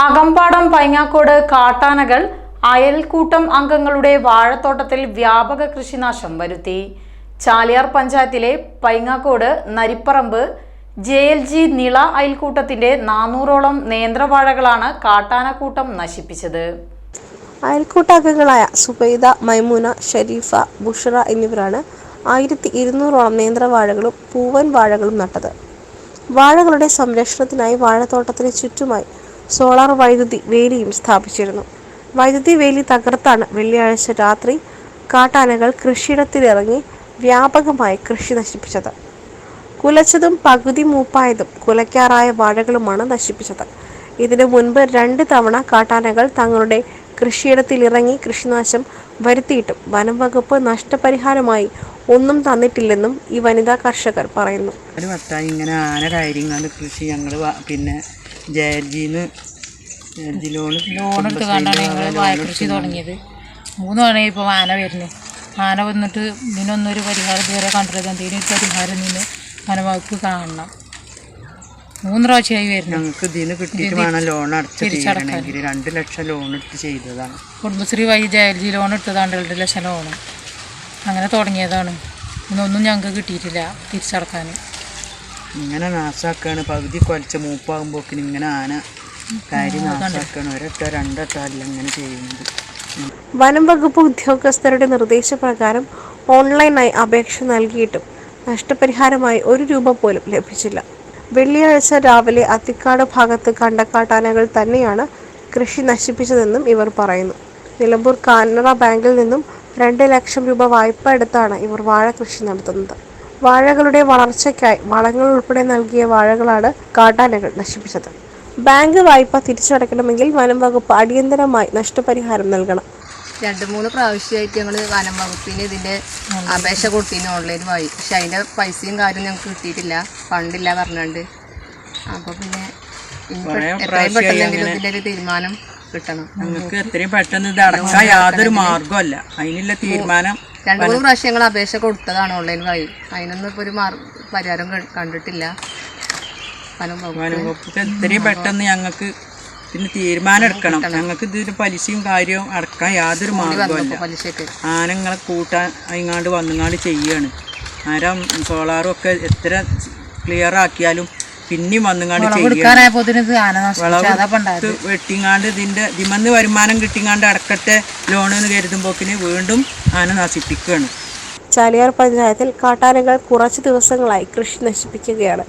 നാഗമ്പാടം പൈങ്ങാക്കോട് കാട്ടാനകൾ അയൽക്കൂട്ടം അംഗങ്ങളുടെ വാഴത്തോട്ടത്തിൽ വ്യാപക കൃഷിനാശം വരുത്തി. ചാലിയാർ പഞ്ചായത്തിലെ Paingakode Naripparamba J L G Nila അയൽക്കൂട്ടത്തിന്റെ നാനൂറോളം നേന്ത്രവാഴകളാണ് കാട്ടാനക്കൂട്ടം നശിപ്പിച്ചത്. അയൽക്കൂട്ടാംഗങ്ങളായ സുബൈദ മൈമൂന ഷരീഫ ബുഷറ എന്നിവരാണ് ആയിരത്തി ഇരുന്നൂറോളം നേന്ത്രവാഴകളും പൂവൻ വാഴകളും നട്ടത്. വാഴകളുടെ സംരക്ഷണത്തിനായി വാഴത്തോട്ടത്തിന് ചുറ്റുമായി സോളാർ വൈദ്യുതി വേലിയും സ്ഥാപിച്ചിരുന്നു. വൈദ്യുതി വേലി തകർത്താണ് വെള്ളിയാഴ്ച രാത്രി കാട്ടാനകൾ കൃഷിയിടത്തിലിറങ്ങി വ്യാപകമായി കൃഷി നശിപ്പിച്ചത്. കുലച്ചതും പകുതി മൂപ്പായതും കുലയ്ക്കാറായ വാഴകളുമാണ് നശിപ്പിച്ചത്. ഇതിനു മുൻപ് രണ്ട് തവണ കാട്ടാനകൾ തങ്ങളുടെ കൃഷിയിടത്തിലിറങ്ങി കൃഷിനാശം വരുത്തിയിട്ടും വനം വകുപ്പ് നഷ്ടപരിഹാരമായി ഒന്നും തന്നിട്ടില്ലെന്നും ഈ വനിതാ കർഷകർ പറയുന്നു. ഒരു വട്ടായി ഇങ്ങനെ ആന കാര്യങ്ങൾ കൃഷി ഞങ്ങൾ പിന്നെ ലോണ് ലോൺ എടുത്ത് കണ്ടാണ് ഞങ്ങൾ വാഴ തുടങ്ങിയത്. മൂന്ന് തവണ ഇപ്പോൾ ആന വരുന്നു. ആന വന്നിട്ട് ഇതിനൊന്നൊരു ഒരു പരിഹാരം ഇതുവരെ കണ്ടിട്ടില്ല. എന്തെങ്കിലും ഒരു പരിഹാരം നിന്ന് വനവകുപ്പ് കാണണം. മൂന്ന് പ്രാവശ്യമായി വരുന്നു. ഞങ്ങൾക്ക് ഇതിന് കിട്ടിയിട്ട് വേണം ലോൺ അടച്ച് തീരണമെങ്കിൽ. രണ്ട് ലക്ഷം ലോൺ എടുത്ത് ചെയ്തതാണ്. കുടുംബശ്രീ വഴി ജയൽജി ലോൺ എടുത്തതാണ്. രണ്ട് ലക്ഷം ലോണ്. അങ്ങനെ തുടങ്ങിയതാണ്. ഇന്നൊന്നും ഞങ്ങൾക്ക് കിട്ടിയിട്ടില്ല തിരിച്ചടക്കാൻ ഇങ്ങനെ നാശാക്കാണ്. പകുതി കൊലച്ച മൂപ്പാകുമ്പോക്കിന് ഇങ്ങനെ ആന കാര്യം നാശാക്കാണ്. ഒരട്ട രണ്ടട്ട അല്ല ഇങ്ങനെ ചെയ്യുന്നത്. വനം വകുപ്പ് ഉദ്യോഗസ്ഥരുടെ നിർദ്ദേശപ്രകാരം ഓൺലൈനായി അപേക്ഷ നൽകിയിട്ടും നഷ്ടപരിഹാരമായി ഒരു രൂപ പോലും ലഭിച്ചില്ല. വെള്ളിയാഴ്ച രാവിലെ അത്തിക്കാട് ഭാഗത്ത് കണ്ട കാട്ടാനകൾ തന്നെയാണ് കൃഷി നശിപ്പിച്ചതെന്നും ഇവർ പറയുന്നു. നിലമ്പൂർ കാനറ ബാങ്കിൽ നിന്നും രണ്ട് ലക്ഷം രൂപ വായ്പ എടുത്താണ് ഇവർ വാഴ കൃഷി നടത്തുന്നത്. വാഴകളുടെ വളർച്ചയ്ക്കായി വളങ്ങൾ ഉൾപ്പെടെ നൽകിയ വാഴകളാണ് കാട്ടാനകൾ നശിപ്പിച്ചത്. ബാങ്ക് വായ്പ തിരിച്ചടക്കണമെങ്കിൽ വനം വകുപ്പ് അടിയന്തരമായി നഷ്ടപരിഹാരം നൽകണം. രണ്ട് മൂന്ന് പ്രാവശ്യമായിട്ട് ഞങ്ങൾ വനം വകുപ്പിന് ഇതിന്റെ അപേക്ഷ കൊടുത്തിന് ഓൺലൈൻ വഴി. പക്ഷെ അതിന്റെ പൈസയും കാര്യം ഞങ്ങൾക്ക് കിട്ടിയിട്ടില്ല. ഫണ്ടില്ല പറഞ്ഞുകൊണ്ട് അപ്പോൾ പിന്നെ എത്രയും പെട്ടെന്നെങ്കിലും ഇതിന്റെ ഒരു തീരുമാനം കിട്ടണം. ഞങ്ങൾക്ക് എത്രയും പെട്ടെന്ന് ഇത് അടക്കാൻ യാതൊരു മാർഗമല്ല അതിനുള്ള തീരുമാനം രണ്ടു മൂന്ന് പ്രാവശ്യം ഞങ്ങൾ അപേക്ഷ കൊടുത്തതാണ് ഓൺലൈൻ വഴി. അതിനൊന്നും ഇപ്പോൾ ഒരു പരിഹാരം കണ്ടിട്ടില്ല. വനംവകുപ്പ്. എത്രയും പെട്ടെന്ന് ഞങ്ങൾക്ക് പിന്നെ തീരുമാനം എടുക്കണം. ഞങ്ങൾക്ക് ഇതിന് പലിശയും കാര്യവും അടക്കാൻ യാതൊരു മാർഗമല്ല ആനങ്ങളെ കൂട്ടാൻ അതിങ്ങാണ്ട് വന്നുങ്ങാണ്ട് ചെയ്യാണ് ആരം സോളാറും ഒക്കെ എത്ര ക്ലിയർ ആക്കിയാലും പിന്നെയും വന്നുങ്ങാണ്ട് ഇത് വെട്ടിങ്ങാണ്ട് ഇതിന്റെ ഇതിമന്ന് വരുമാനം കിട്ടിങ്ങാണ്ട് അടക്കത്തെ ലോൺ എന്ന് കരുതുമ്പോക്കിന് വീണ്ടും ആന നശിപ്പിക്കുകയാണ് ചാലിയാർ പഞ്ചായത്തിൽ കാട്ടാനകൾ കുറച്ച് ദിവസങ്ങളായി കൃഷി നശിപ്പിക്കുകയാണ്.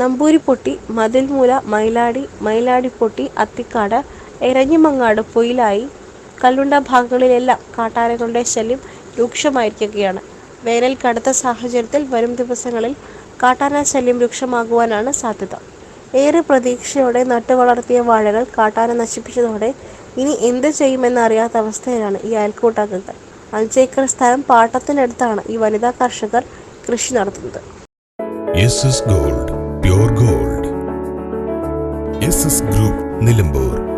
നമ്പൂരിപ്പൊട്ടി മതിൽമൂല മയിലാടി മയിലാടിപ്പൊട്ടി അത്തിക്കാട് എരഞ്ഞിമങ്ങാട് പൊയിലായി കല്ലുണ്ട ഭാഗങ്ങളിലെല്ലാം കാട്ടാനകളുടെ ശല്യം രൂക്ഷമായിരിക്കുകയാണ്. വേനൽ കടുത്ത സാഹചര്യത്തിൽ വരും ദിവസങ്ങളിൽ കാട്ടാന ശല്യം രൂക്ഷമാകുവാനാണ് സാധ്യത. ഏറെ പ്രതീക്ഷയോടെ നട്ടുവളർത്തിയ വാഴകൾ കാട്ടാന നശിപ്പിച്ചതോടെ ഇനി എന്ത് ചെയ്യുമെന്ന് അറിയാത്ത അവസ്ഥയിലാണ് ഈ അയൽക്കൂട്ടാംഗങ്ങൾ. അഞ്ചേക്കർ സ്ഥലം പാട്ടത്തിനടുത്താണ് ഈ വനിതാ കർഷകർ കൃഷി നടത്തുന്നത്. Gold gold. ഗ്രൂപ്പ് നിലമ്പൂർ.